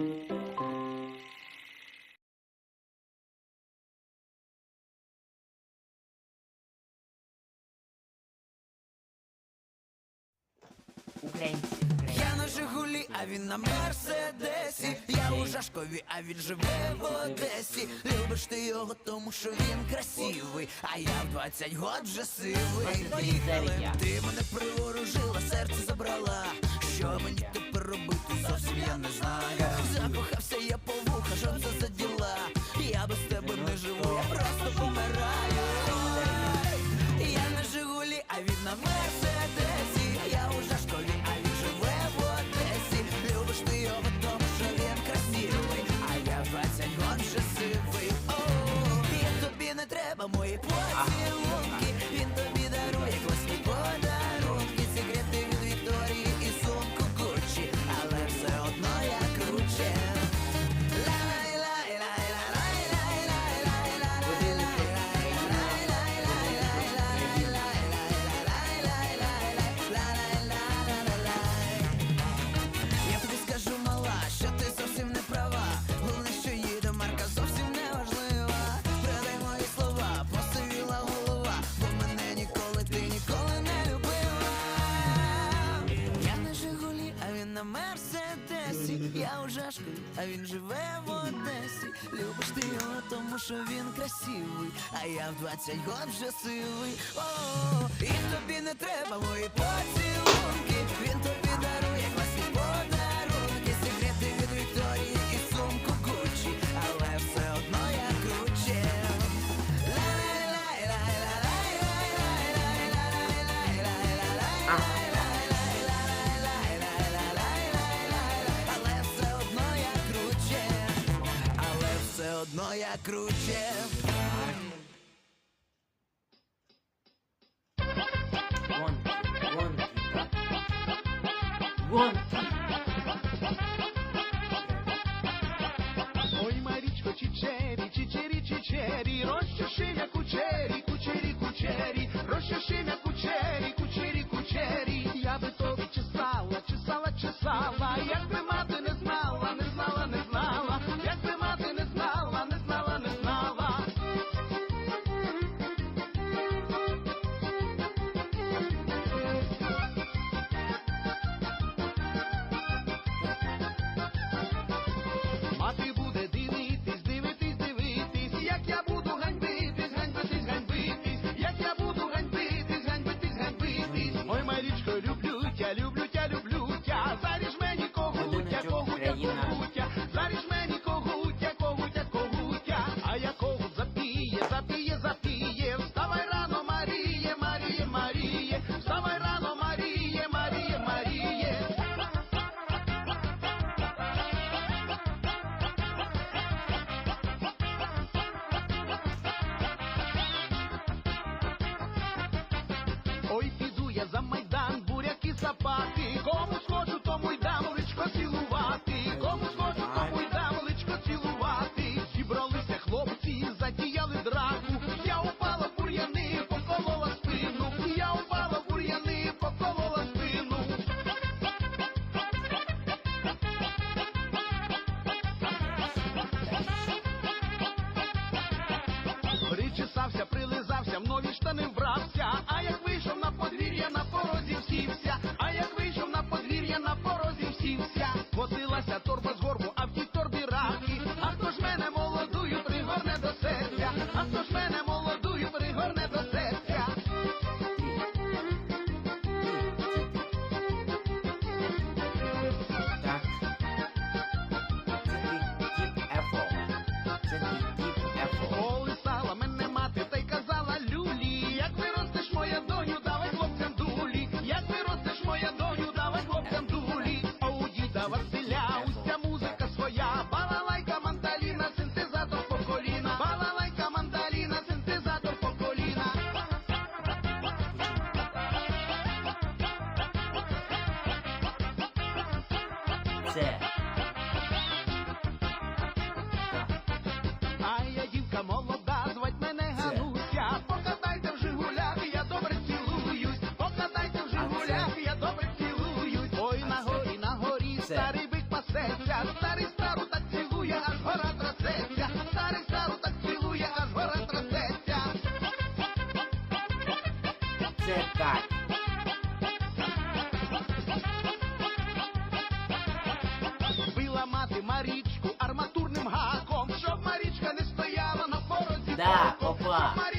Я на Жигулі, а він на Мерседесі. Я у Жашкові, а він живе в Одесі. Любиш ти його, тому що він красивий. А я в 20 год вже сивий. Ти мене приворожила, серце забрала що мені тепер робити, зовсім я не знаю. Закохався я по вуха, що це за а він живе в Одесі. Любиш ти його, тому що він красивий, а я в 20 год вже сивий. О, і тобі не треба мої поцілунки но я круче. One, one, one. Ой, Маричко, чичери, чичери, чичери, Ой, піду я за майдан, буряки, собаки, кому це. А я дівка молода, звать мене Гануся. Покатайте в Жигулях, я добре цілуюсь. Покатайте в Жигулях, я добре цілуюсь. Ой, на горі, на горі, старий Wow.